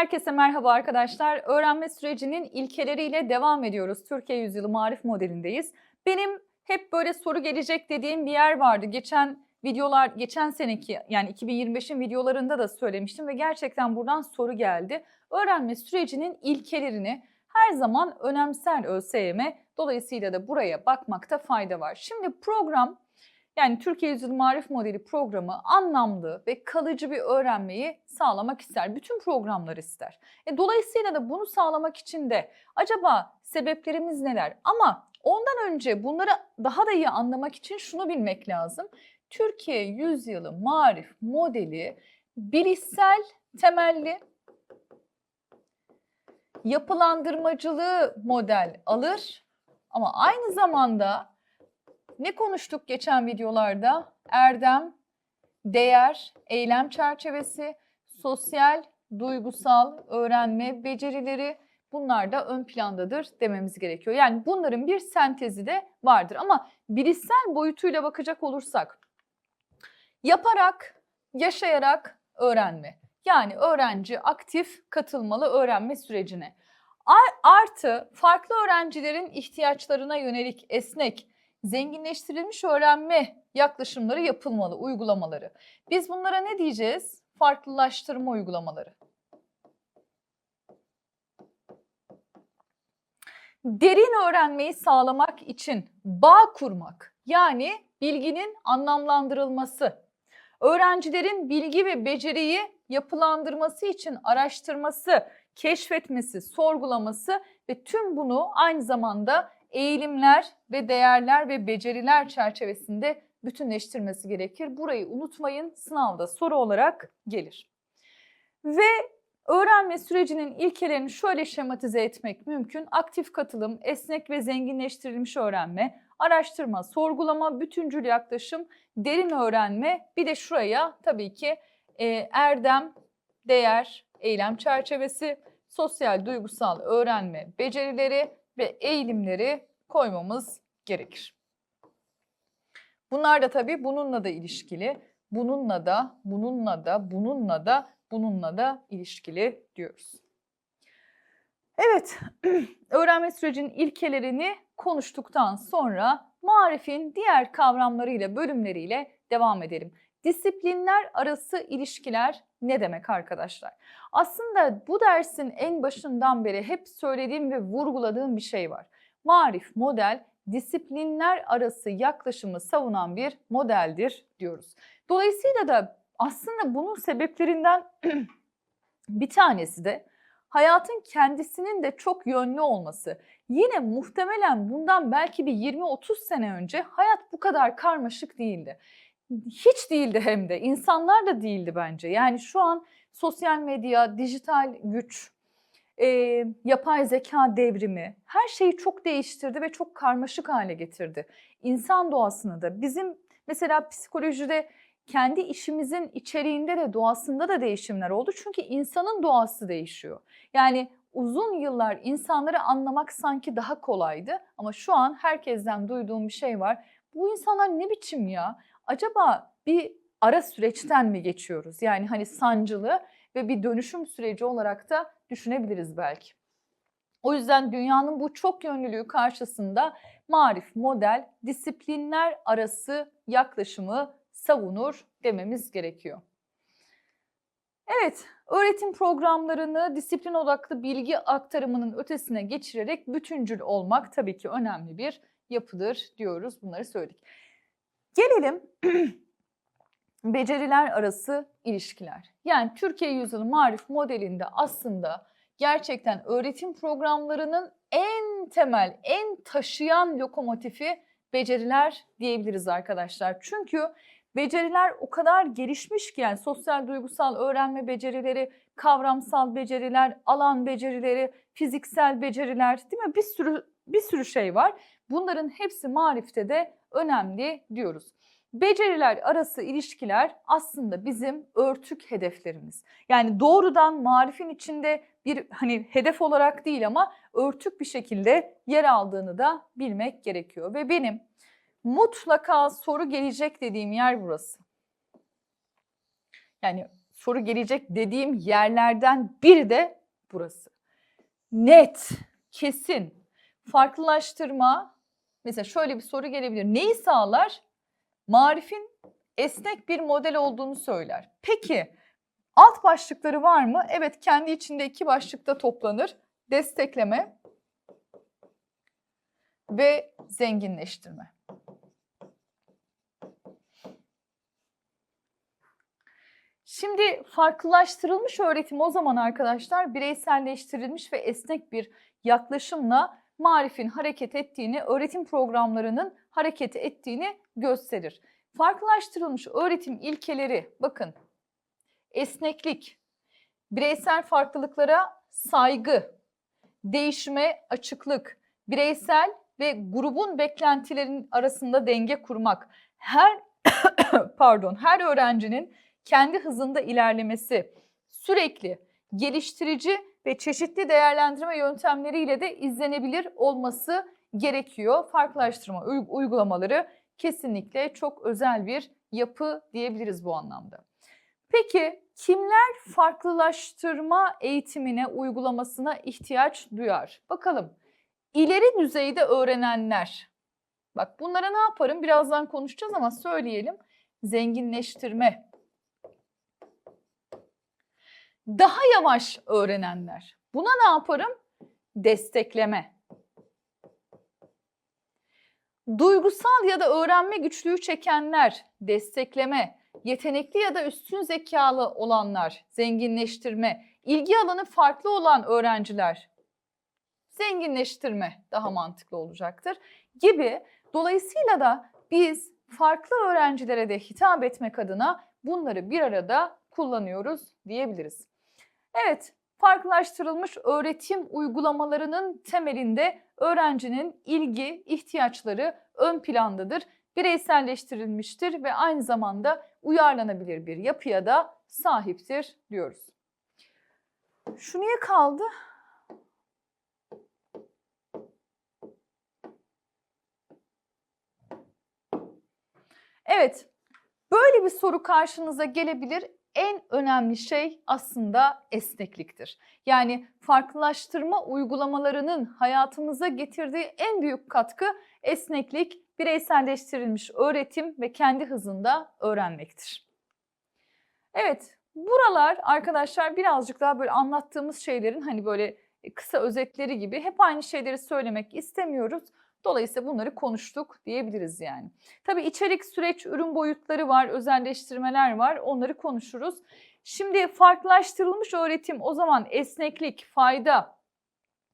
Herkese merhaba arkadaşlar. Öğrenme sürecinin ilkeleriyle devam ediyoruz. Türkiye Yüzyılı Marif modelindeyiz. Benim hep böyle soru gelecek dediğim bir yer vardı. Geçen videolar, geçen seneki yani 2025'in videolarında da söylemiştim ve gerçekten buradan soru geldi. Öğrenme sürecinin ilkelerini her zaman önemser ÖSYM. Dolayısıyla da buraya bakmakta fayda var. Şimdi program yani Türkiye Yüzyılı Marif Modeli programı anlamlı ve kalıcı bir öğrenmeyi sağlamak ister. Bütün programlar ister. E, dolayısıyla da bunu sağlamak için de acaba sebeplerimiz neler? Ama ondan önce bunları daha da iyi anlamak için şunu bilmek lazım. Türkiye Yüzyılı Marif Modeli bilişsel temelli yapılandırmacılığı model alır ama aynı zamanda ne konuştuk geçen videolarda? Erdem, değer, eylem çerçevesi, sosyal, duygusal öğrenme becerileri bunlar da ön plandadır dememiz gerekiyor. Yani bunların bir sentezi de vardır ama bilişsel boyutuyla bakacak olursak yaparak, yaşayarak öğrenme. Yani öğrenci aktif katılmalı öğrenme sürecine. Artı farklı öğrencilerin ihtiyaçlarına yönelik esnek, zenginleştirilmiş öğrenme yaklaşımları yapılmalı, uygulamaları. Biz bunlara ne diyeceğiz? Farklılaştırma uygulamaları. Derin öğrenmeyi sağlamak için bağ kurmak, yani bilginin anlamlandırılması, öğrencilerin bilgi ve beceriyi yapılandırması için araştırması, keşfetmesi, sorgulaması ve tüm bunu aynı zamanda eğilimler ve değerler ve beceriler çerçevesinde bütünleştirmesi gerekir. Burayı unutmayın sınavda soru olarak gelir. Ve öğrenme sürecinin ilkelerini şöyle şematize etmek mümkün. Aktif katılım, esnek ve zenginleştirilmiş öğrenme, araştırma, sorgulama, bütüncül yaklaşım, derin öğrenme. Bir de şuraya tabii ki e, erdem, değer, eylem çerçevesi, sosyal duygusal öğrenme becerileri ve eğilimleri koymamız gerekir. Bunlar da tabii bununla da ilişkili. Bununla da, bununla da, bununla da, bununla da ilişkili diyoruz. Evet, öğrenme sürecinin ilkelerini konuştuktan sonra marifin diğer kavramlarıyla, bölümleriyle devam edelim. Disiplinler arası ilişkiler ne demek arkadaşlar? Aslında bu dersin en başından beri hep söylediğim ve vurguladığım bir şey var. Marif model disiplinler arası yaklaşımı savunan bir modeldir diyoruz. Dolayısıyla da aslında bunun sebeplerinden bir tanesi de hayatın kendisinin de çok yönlü olması. Yine muhtemelen bundan belki bir 20-30 sene önce hayat bu kadar karmaşık değildi. Hiç değildi hem de. İnsanlar da değildi bence. Yani şu an sosyal medya, dijital güç, e, yapay zeka devrimi her şeyi çok değiştirdi ve çok karmaşık hale getirdi. İnsan doğasını da bizim mesela psikolojide kendi işimizin içeriğinde de doğasında da değişimler oldu. Çünkü insanın doğası değişiyor. Yani uzun yıllar insanları anlamak sanki daha kolaydı ama şu an herkesten duyduğum bir şey var. Bu insanlar ne biçim ya? Acaba bir ara süreçten mi geçiyoruz? Yani hani sancılı ve bir dönüşüm süreci olarak da düşünebiliriz belki. O yüzden dünyanın bu çok yönlülüğü karşısında marif model disiplinler arası yaklaşımı savunur dememiz gerekiyor. Evet, öğretim programlarını disiplin odaklı bilgi aktarımının ötesine geçirerek bütüncül olmak tabii ki önemli bir yapıdır diyoruz. Bunları söyledik. Gelelim beceriler arası ilişkiler. Yani Türkiye Yüzyılı Marif modelinde aslında gerçekten öğretim programlarının en temel, en taşıyan lokomotifi beceriler diyebiliriz arkadaşlar. Çünkü beceriler o kadar gelişmiş ki yani sosyal duygusal öğrenme becerileri, kavramsal beceriler, alan becerileri, fiziksel beceriler değil mi? Bir sürü bir sürü şey var. Bunların hepsi marifte de önemli diyoruz. Beceriler arası ilişkiler aslında bizim örtük hedeflerimiz. Yani doğrudan marifin içinde bir hani hedef olarak değil ama örtük bir şekilde yer aldığını da bilmek gerekiyor. Ve benim mutlaka soru gelecek dediğim yer burası. Yani soru gelecek dediğim yerlerden biri de burası. Net, kesin, farklılaştırma. Mesela şöyle bir soru gelebilir. Neyi sağlar? Marifin esnek bir model olduğunu söyler. Peki alt başlıkları var mı? Evet kendi içinde iki başlıkta toplanır. Destekleme ve zenginleştirme. Şimdi farklılaştırılmış öğretim o zaman arkadaşlar bireyselleştirilmiş ve esnek bir yaklaşımla marifin hareket ettiğini, öğretim programlarının hareket ettiğini gösterir. Farklılaştırılmış öğretim ilkeleri bakın. Esneklik, bireysel farklılıklara saygı, değişime açıklık, bireysel ve grubun beklentilerinin arasında denge kurmak, her pardon her öğrencinin kendi hızında ilerlemesi, sürekli geliştirici ve çeşitli değerlendirme yöntemleriyle de izlenebilir olması gerekiyor. Farklılaştırma uygulamaları kesinlikle çok özel bir yapı diyebiliriz bu anlamda. Peki kimler farklılaştırma eğitimine, uygulamasına ihtiyaç duyar? Bakalım. İleri düzeyde öğrenenler. Bak bunlara ne yaparım? Birazdan konuşacağız ama söyleyelim. Zenginleştirme. Daha yavaş öğrenenler. Buna ne yaparım? Destekleme. Duygusal ya da öğrenme güçlüğü çekenler, destekleme, yetenekli ya da üstün zekalı olanlar, zenginleştirme, ilgi alanı farklı olan öğrenciler, zenginleştirme daha mantıklı olacaktır gibi. Dolayısıyla da biz farklı öğrencilere de hitap etmek adına bunları bir arada kullanıyoruz diyebiliriz. Evet, farklılaştırılmış öğretim uygulamalarının temelinde öğrencinin ilgi, ihtiyaçları ön plandadır. Bireyselleştirilmiştir ve aynı zamanda uyarlanabilir bir yapıya da sahiptir diyoruz. Şu niye kaldı? Evet, böyle bir soru karşınıza gelebilir en önemli şey aslında esnekliktir. Yani farklılaştırma uygulamalarının hayatımıza getirdiği en büyük katkı esneklik, bireyselleştirilmiş öğretim ve kendi hızında öğrenmektir. Evet, buralar arkadaşlar birazcık daha böyle anlattığımız şeylerin hani böyle kısa özetleri gibi hep aynı şeyleri söylemek istemiyoruz. Dolayısıyla bunları konuştuk diyebiliriz yani. Tabii içerik, süreç, ürün boyutları var, özelleştirmeler var. Onları konuşuruz. Şimdi farklılaştırılmış öğretim o zaman esneklik, fayda,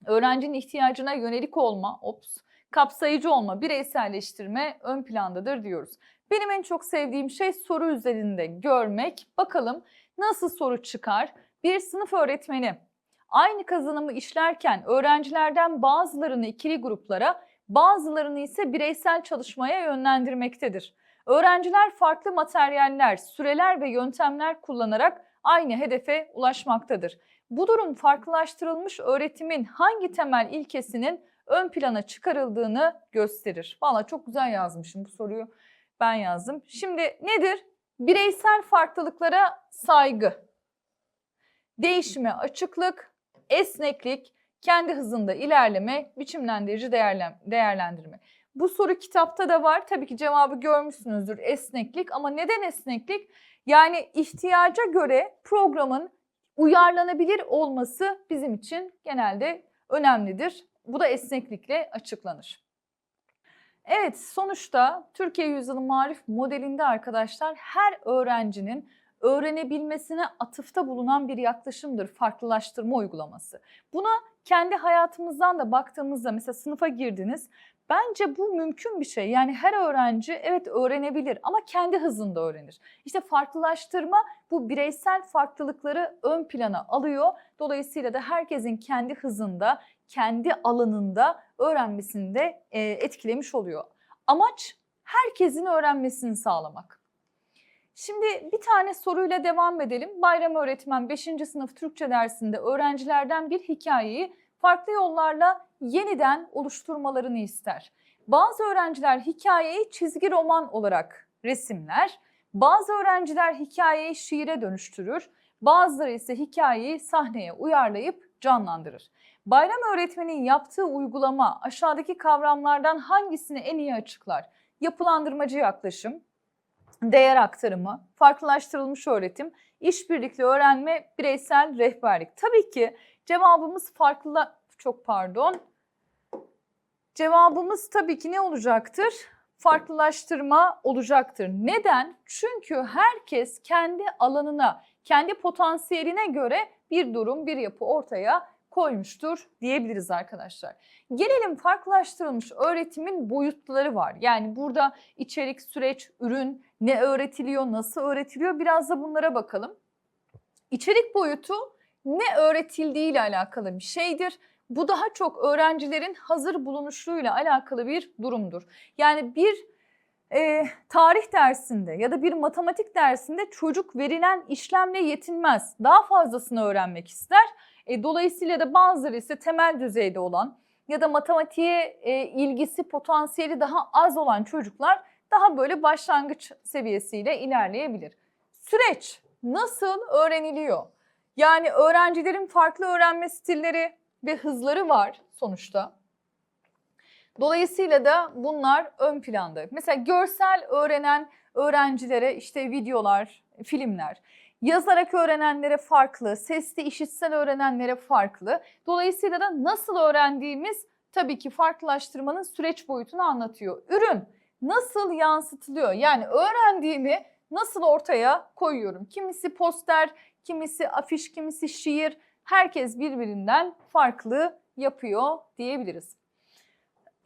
öğrencinin ihtiyacına yönelik olma, ops, kapsayıcı olma, bireyselleştirme ön plandadır diyoruz. Benim en çok sevdiğim şey soru üzerinde görmek. Bakalım nasıl soru çıkar? Bir sınıf öğretmeni aynı kazanımı işlerken öğrencilerden bazılarını ikili gruplara bazılarını ise bireysel çalışmaya yönlendirmektedir. Öğrenciler farklı materyaller, süreler ve yöntemler kullanarak aynı hedefe ulaşmaktadır. Bu durum farklılaştırılmış öğretimin hangi temel ilkesinin ön plana çıkarıldığını gösterir. Valla çok güzel yazmışım bu soruyu. Ben yazdım. Şimdi nedir? Bireysel farklılıklara saygı, değişime açıklık, esneklik, kendi hızında ilerleme, biçimlendirici değerlendirme. Bu soru kitapta da var. Tabii ki cevabı görmüşsünüzdür esneklik ama neden esneklik? Yani ihtiyaca göre programın uyarlanabilir olması bizim için genelde önemlidir. Bu da esneklikle açıklanır. Evet sonuçta Türkiye Yüzyılı Marif modelinde arkadaşlar her öğrencinin öğrenebilmesine atıfta bulunan bir yaklaşımdır farklılaştırma uygulaması. Buna kendi hayatımızdan da baktığımızda mesela sınıfa girdiniz. Bence bu mümkün bir şey. Yani her öğrenci evet öğrenebilir ama kendi hızında öğrenir. İşte farklılaştırma bu bireysel farklılıkları ön plana alıyor. Dolayısıyla da herkesin kendi hızında, kendi alanında öğrenmesini de etkilemiş oluyor. Amaç herkesin öğrenmesini sağlamak. Şimdi bir tane soruyla devam edelim. Bayram öğretmen 5. sınıf Türkçe dersinde öğrencilerden bir hikayeyi farklı yollarla yeniden oluşturmalarını ister. Bazı öğrenciler hikayeyi çizgi roman olarak resimler, Bazı öğrenciler hikayeyi şiire dönüştürür, bazıları ise hikayeyi sahneye uyarlayıp canlandırır. Bayram öğretmenin yaptığı uygulama aşağıdaki kavramlardan hangisini en iyi açıklar? Yapılandırmacı yaklaşım, değer aktarımı, farklılaştırılmış öğretim, işbirlikli öğrenme, bireysel rehberlik. Tabii ki cevabımız farklı, çok pardon. Cevabımız tabii ki ne olacaktır? Farklılaştırma olacaktır. Neden? Çünkü herkes kendi alanına, kendi potansiyeline göre bir durum, bir yapı ortaya koymuştur diyebiliriz arkadaşlar. Gelelim farklılaştırılmış öğretimin boyutları var. Yani burada içerik, süreç, ürün, ne öğretiliyor, nasıl öğretiliyor biraz da bunlara bakalım. İçerik boyutu ne öğretildiği ile alakalı bir şeydir. Bu daha çok öğrencilerin hazır bulunuşluğuyla alakalı bir durumdur. Yani bir e, tarih dersinde ya da bir matematik dersinde çocuk verilen işlemle yetinmez. Daha fazlasını öğrenmek ister. E, dolayısıyla da bazıları ise temel düzeyde olan ya da matematiğe e, ilgisi, potansiyeli daha az olan çocuklar daha böyle başlangıç seviyesiyle ilerleyebilir. Süreç nasıl öğreniliyor? Yani öğrencilerin farklı öğrenme stilleri ve hızları var sonuçta. Dolayısıyla da bunlar ön planda. Mesela görsel öğrenen öğrencilere işte videolar, filmler, yazarak öğrenenlere farklı, sesli işitsel öğrenenlere farklı. Dolayısıyla da nasıl öğrendiğimiz tabii ki farklılaştırmanın süreç boyutunu anlatıyor. Ürün nasıl yansıtılıyor? Yani öğrendiğimi nasıl ortaya koyuyorum? Kimisi poster, kimisi afiş, kimisi şiir. Herkes birbirinden farklı yapıyor diyebiliriz.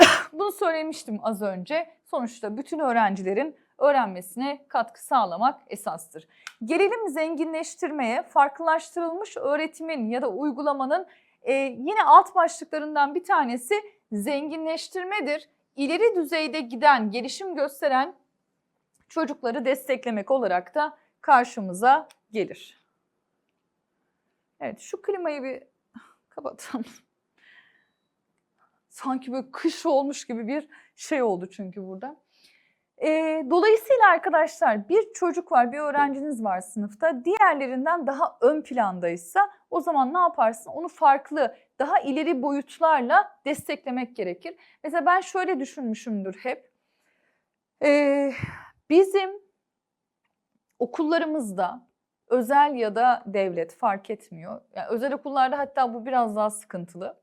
Bunu söylemiştim az önce. Sonuçta bütün öğrencilerin öğrenmesine katkı sağlamak esastır. Gelelim zenginleştirmeye, farklılaştırılmış öğretimin ya da uygulamanın e, yine alt başlıklarından bir tanesi zenginleştirmedir. İleri düzeyde giden, gelişim gösteren çocukları desteklemek olarak da karşımıza gelir. Evet şu klimayı bir kapatalım. Sanki böyle kış olmuş gibi bir şey oldu çünkü burada. E, dolayısıyla arkadaşlar bir çocuk var, bir öğrenciniz var sınıfta. Diğerlerinden daha ön plandaysa o zaman ne yaparsın? Onu farklı, daha ileri boyutlarla desteklemek gerekir. Mesela ben şöyle düşünmüşümdür hep. E, bizim okullarımızda özel ya da devlet fark etmiyor. Yani özel okullarda hatta bu biraz daha sıkıntılı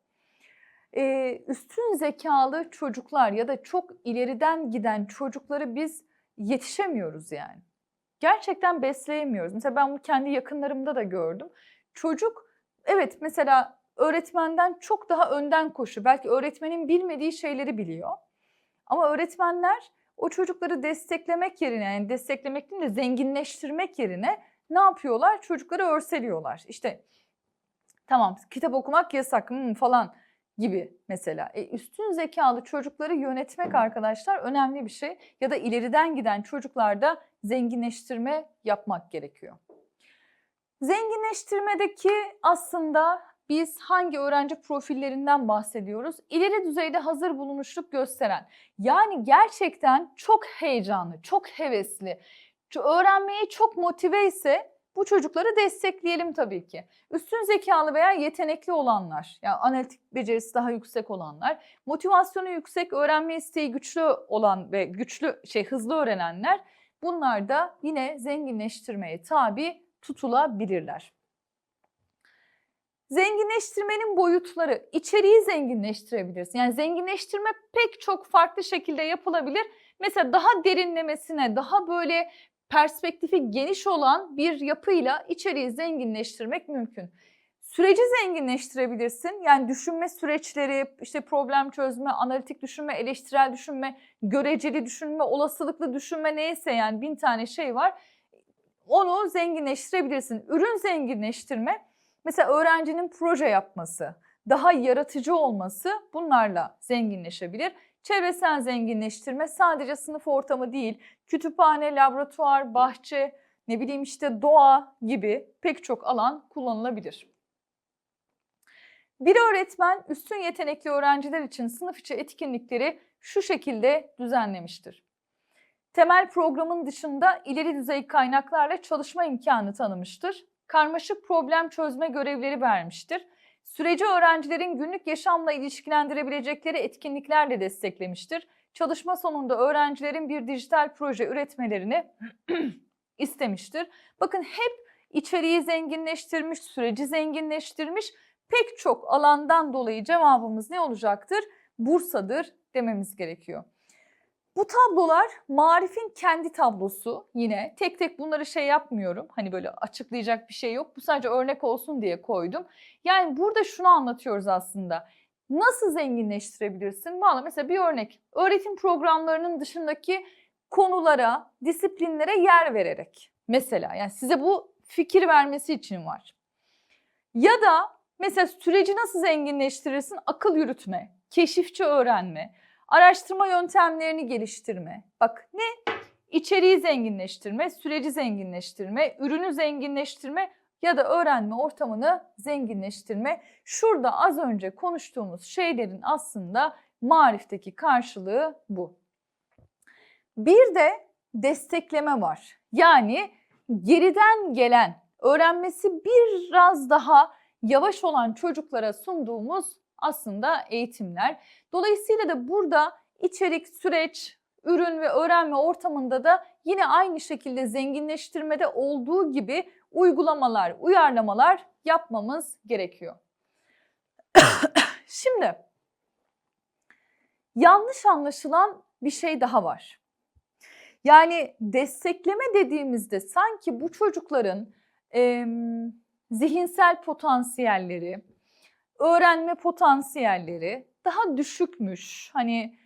e, üstün zekalı çocuklar ya da çok ileriden giden çocukları biz yetişemiyoruz yani. Gerçekten besleyemiyoruz. Mesela ben bunu kendi yakınlarımda da gördüm. Çocuk evet mesela öğretmenden çok daha önden koşu. Belki öğretmenin bilmediği şeyleri biliyor. Ama öğretmenler o çocukları desteklemek yerine yani desteklemek değil de zenginleştirmek yerine ne yapıyorlar? Çocukları örseliyorlar. İşte tamam kitap okumak yasak hmm, falan gibi mesela. E, üstün zekalı çocukları yönetmek arkadaşlar önemli bir şey. Ya da ileriden giden çocuklarda zenginleştirme yapmak gerekiyor. Zenginleştirmedeki aslında biz hangi öğrenci profillerinden bahsediyoruz? İleri düzeyde hazır bulunuşluk gösteren. Yani gerçekten çok heyecanlı, çok hevesli, öğrenmeye çok motive ise bu çocukları destekleyelim tabii ki. Üstün zekalı veya yetenekli olanlar, yani analitik becerisi daha yüksek olanlar, motivasyonu yüksek, öğrenme isteği güçlü olan ve güçlü şey hızlı öğrenenler bunlar da yine zenginleştirmeye tabi tutulabilirler. Zenginleştirmenin boyutları, içeriği zenginleştirebilirsin. Yani zenginleştirme pek çok farklı şekilde yapılabilir. Mesela daha derinlemesine, daha böyle perspektifi geniş olan bir yapıyla içeriği zenginleştirmek mümkün. Süreci zenginleştirebilirsin. Yani düşünme süreçleri, işte problem çözme, analitik düşünme, eleştirel düşünme, göreceli düşünme, olasılıklı düşünme neyse yani bin tane şey var. Onu zenginleştirebilirsin. Ürün zenginleştirme, mesela öğrencinin proje yapması, daha yaratıcı olması bunlarla zenginleşebilir. Çevresel zenginleştirme sadece sınıf ortamı değil, kütüphane, laboratuvar, bahçe, ne bileyim işte doğa gibi pek çok alan kullanılabilir. Bir öğretmen üstün yetenekli öğrenciler için sınıf içi etkinlikleri şu şekilde düzenlemiştir. Temel programın dışında ileri düzey kaynaklarla çalışma imkanı tanımıştır. Karmaşık problem çözme görevleri vermiştir. Süreci öğrencilerin günlük yaşamla ilişkilendirebilecekleri etkinliklerle desteklemiştir. Çalışma sonunda öğrencilerin bir dijital proje üretmelerini istemiştir. Bakın hep içeriği zenginleştirmiş, süreci zenginleştirmiş. Pek çok alandan dolayı cevabımız ne olacaktır? Bursa'dır dememiz gerekiyor. Bu tablolar marifin kendi tablosu yine. Tek tek bunları şey yapmıyorum. Hani böyle açıklayacak bir şey yok. Bu sadece örnek olsun diye koydum. Yani burada şunu anlatıyoruz aslında. Nasıl zenginleştirebilirsin? Valla mesela bir örnek. Öğretim programlarının dışındaki konulara, disiplinlere yer vererek. Mesela yani size bu fikir vermesi için var. Ya da mesela süreci nasıl zenginleştirirsin? Akıl yürütme, keşifçi öğrenme, araştırma yöntemlerini geliştirme. Bak ne? İçeriği zenginleştirme, süreci zenginleştirme, ürünü zenginleştirme ya da öğrenme ortamını zenginleştirme. Şurada az önce konuştuğumuz şeylerin aslında marifteki karşılığı bu. Bir de destekleme var. Yani geriden gelen, öğrenmesi biraz daha yavaş olan çocuklara sunduğumuz aslında eğitimler. Dolayısıyla da burada içerik, süreç, ürün ve öğrenme ortamında da yine aynı şekilde zenginleştirmede olduğu gibi uygulamalar, uyarlamalar yapmamız gerekiyor. Şimdi yanlış anlaşılan bir şey daha var. Yani destekleme dediğimizde sanki bu çocukların e, zihinsel potansiyelleri, öğrenme potansiyelleri daha düşükmüş. Hani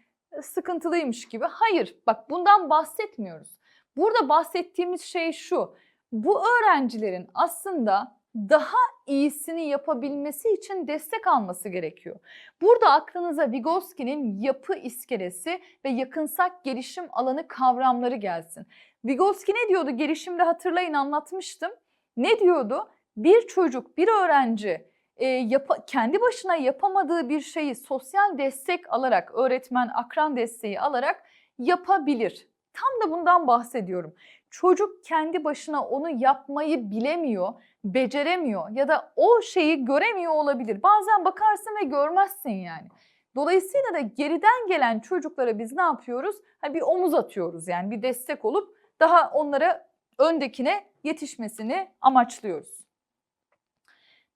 sıkıntılıymış gibi. Hayır, bak bundan bahsetmiyoruz. Burada bahsettiğimiz şey şu. Bu öğrencilerin aslında daha iyisini yapabilmesi için destek alması gerekiyor. Burada aklınıza Vygotsky'nin yapı iskelesi ve yakınsak gelişim alanı kavramları gelsin. Vygotsky ne diyordu? Gelişimde hatırlayın anlatmıştım. Ne diyordu? Bir çocuk, bir öğrenci e, yap- kendi başına yapamadığı bir şeyi sosyal destek alarak, öğretmen, akran desteği alarak yapabilir. Tam da bundan bahsediyorum. Çocuk kendi başına onu yapmayı bilemiyor, beceremiyor ya da o şeyi göremiyor olabilir. Bazen bakarsın ve görmezsin yani. Dolayısıyla da geriden gelen çocuklara biz ne yapıyoruz? Ha bir omuz atıyoruz yani bir destek olup daha onlara öndekine yetişmesini amaçlıyoruz.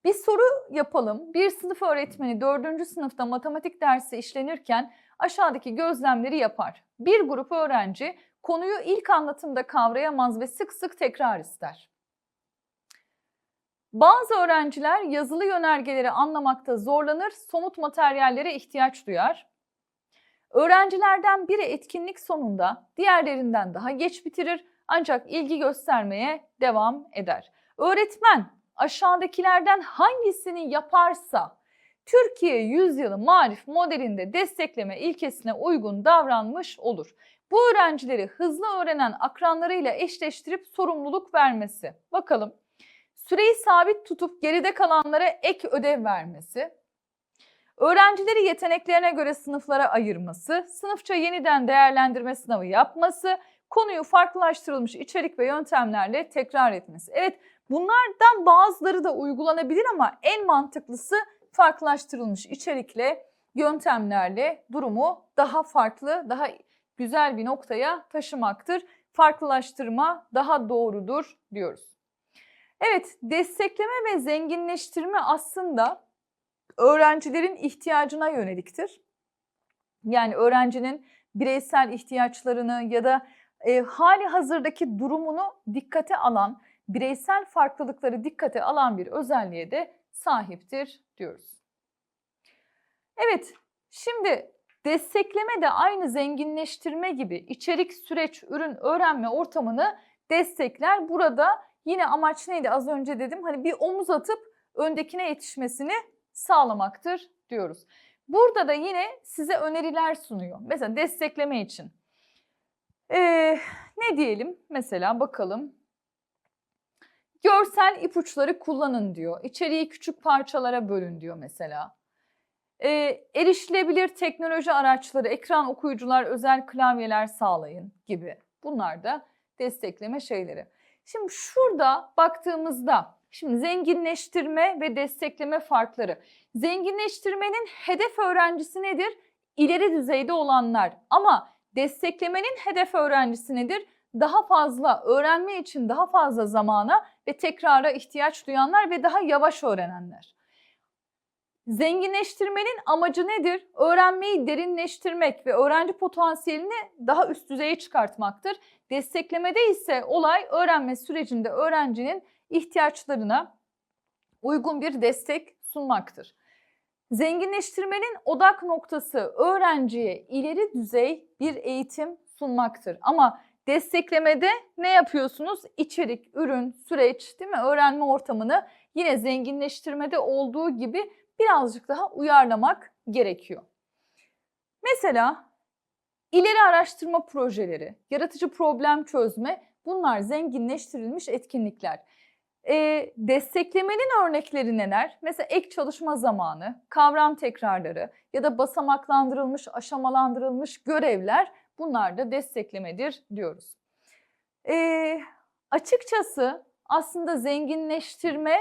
Bir soru yapalım. Bir sınıf öğretmeni 4. sınıfta matematik dersi işlenirken aşağıdaki gözlemleri yapar. Bir grup öğrenci konuyu ilk anlatımda kavrayamaz ve sık sık tekrar ister. Bazı öğrenciler yazılı yönergeleri anlamakta zorlanır, somut materyallere ihtiyaç duyar. Öğrencilerden biri etkinlik sonunda diğerlerinden daha geç bitirir ancak ilgi göstermeye devam eder. Öğretmen aşağıdakilerden hangisini yaparsa Türkiye yüzyılı marif modelinde destekleme ilkesine uygun davranmış olur. Bu öğrencileri hızlı öğrenen akranlarıyla eşleştirip sorumluluk vermesi. Bakalım. Süreyi sabit tutup geride kalanlara ek ödev vermesi. Öğrencileri yeteneklerine göre sınıflara ayırması, sınıfça yeniden değerlendirme sınavı yapması, konuyu farklılaştırılmış içerik ve yöntemlerle tekrar etmesi. Evet bunlardan bazıları da uygulanabilir ama en mantıklısı farklılaştırılmış içerikle, yöntemlerle durumu daha farklı, daha güzel bir noktaya taşımaktır. Farklılaştırma daha doğrudur diyoruz. Evet, destekleme ve zenginleştirme aslında öğrencilerin ihtiyacına yöneliktir. Yani öğrencinin bireysel ihtiyaçlarını ya da e, hali hazırdaki durumunu dikkate alan, bireysel farklılıkları dikkate alan bir özelliğe de sahiptir diyoruz. Evet, şimdi destekleme de aynı zenginleştirme gibi içerik, süreç, ürün, öğrenme ortamını destekler. Burada yine amaç neydi az önce dedim hani bir omuz atıp öndekine yetişmesini sağlamaktır diyoruz. Burada da yine size öneriler sunuyor. Mesela destekleme için. Ee, ne diyelim mesela bakalım. Görsel ipuçları kullanın diyor. İçeriği küçük parçalara bölün diyor mesela. Ee, erişilebilir teknoloji araçları, ekran okuyucular, özel klavyeler sağlayın gibi. Bunlar da destekleme şeyleri. Şimdi şurada baktığımızda şimdi zenginleştirme ve destekleme farkları. Zenginleştirmenin hedef öğrencisi nedir? İleri düzeyde olanlar ama desteklemenin hedef öğrencisi nedir? Daha fazla öğrenme için daha fazla zamana ve tekrara ihtiyaç duyanlar ve daha yavaş öğrenenler. Zenginleştirmenin amacı nedir? Öğrenmeyi derinleştirmek ve öğrenci potansiyelini daha üst düzeye çıkartmaktır. Desteklemede ise olay öğrenme sürecinde öğrencinin ihtiyaçlarına uygun bir destek sunmaktır. Zenginleştirmenin odak noktası öğrenciye ileri düzey bir eğitim sunmaktır. Ama desteklemede ne yapıyorsunuz? İçerik, ürün, süreç, değil mi? Öğrenme ortamını yine zenginleştirmede olduğu gibi birazcık daha uyarlamak gerekiyor. Mesela ileri araştırma projeleri, yaratıcı problem çözme bunlar zenginleştirilmiş etkinlikler. E, desteklemenin örnekleri neler? Mesela ek çalışma zamanı, kavram tekrarları ya da basamaklandırılmış, aşamalandırılmış görevler bunlar da desteklemedir diyoruz. E, açıkçası aslında zenginleştirme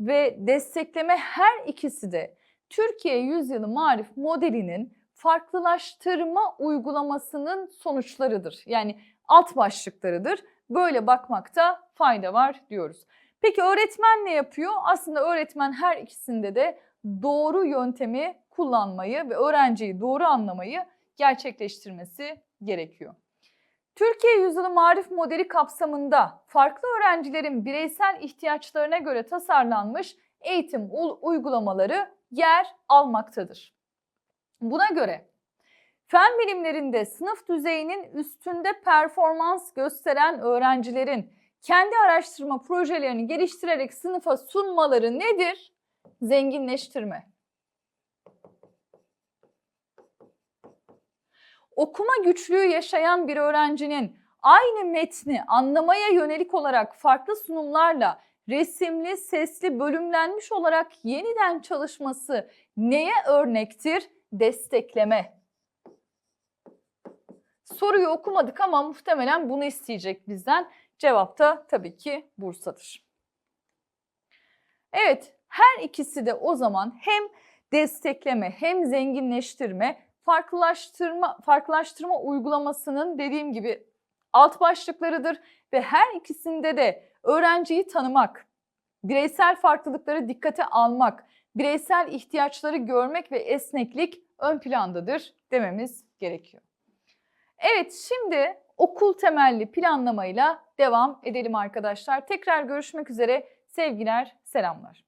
ve destekleme her ikisi de Türkiye Yüzyılı Marif modelinin farklılaştırma uygulamasının sonuçlarıdır. Yani alt başlıklarıdır. Böyle bakmakta fayda var diyoruz. Peki öğretmen ne yapıyor? Aslında öğretmen her ikisinde de doğru yöntemi kullanmayı ve öğrenciyi doğru anlamayı gerçekleştirmesi gerekiyor. Türkiye Yüzyılı Marif Modeli kapsamında farklı öğrencilerin bireysel ihtiyaçlarına göre tasarlanmış eğitim uygulamaları yer almaktadır. Buna göre fen bilimlerinde sınıf düzeyinin üstünde performans gösteren öğrencilerin kendi araştırma projelerini geliştirerek sınıfa sunmaları nedir? Zenginleştirme. Okuma güçlüğü yaşayan bir öğrencinin aynı metni anlamaya yönelik olarak farklı sunumlarla resimli, sesli, bölümlenmiş olarak yeniden çalışması neye örnektir? Destekleme. Soruyu okumadık ama muhtemelen bunu isteyecek bizden. Cevap da tabii ki Bursa'dır. Evet, her ikisi de o zaman hem destekleme hem zenginleştirme farklılaştırma farklılaştırma uygulamasının dediğim gibi alt başlıklarıdır ve her ikisinde de öğrenciyi tanımak, bireysel farklılıkları dikkate almak, bireysel ihtiyaçları görmek ve esneklik ön plandadır dememiz gerekiyor. Evet şimdi okul temelli planlamayla devam edelim arkadaşlar. Tekrar görüşmek üzere. Sevgiler, selamlar.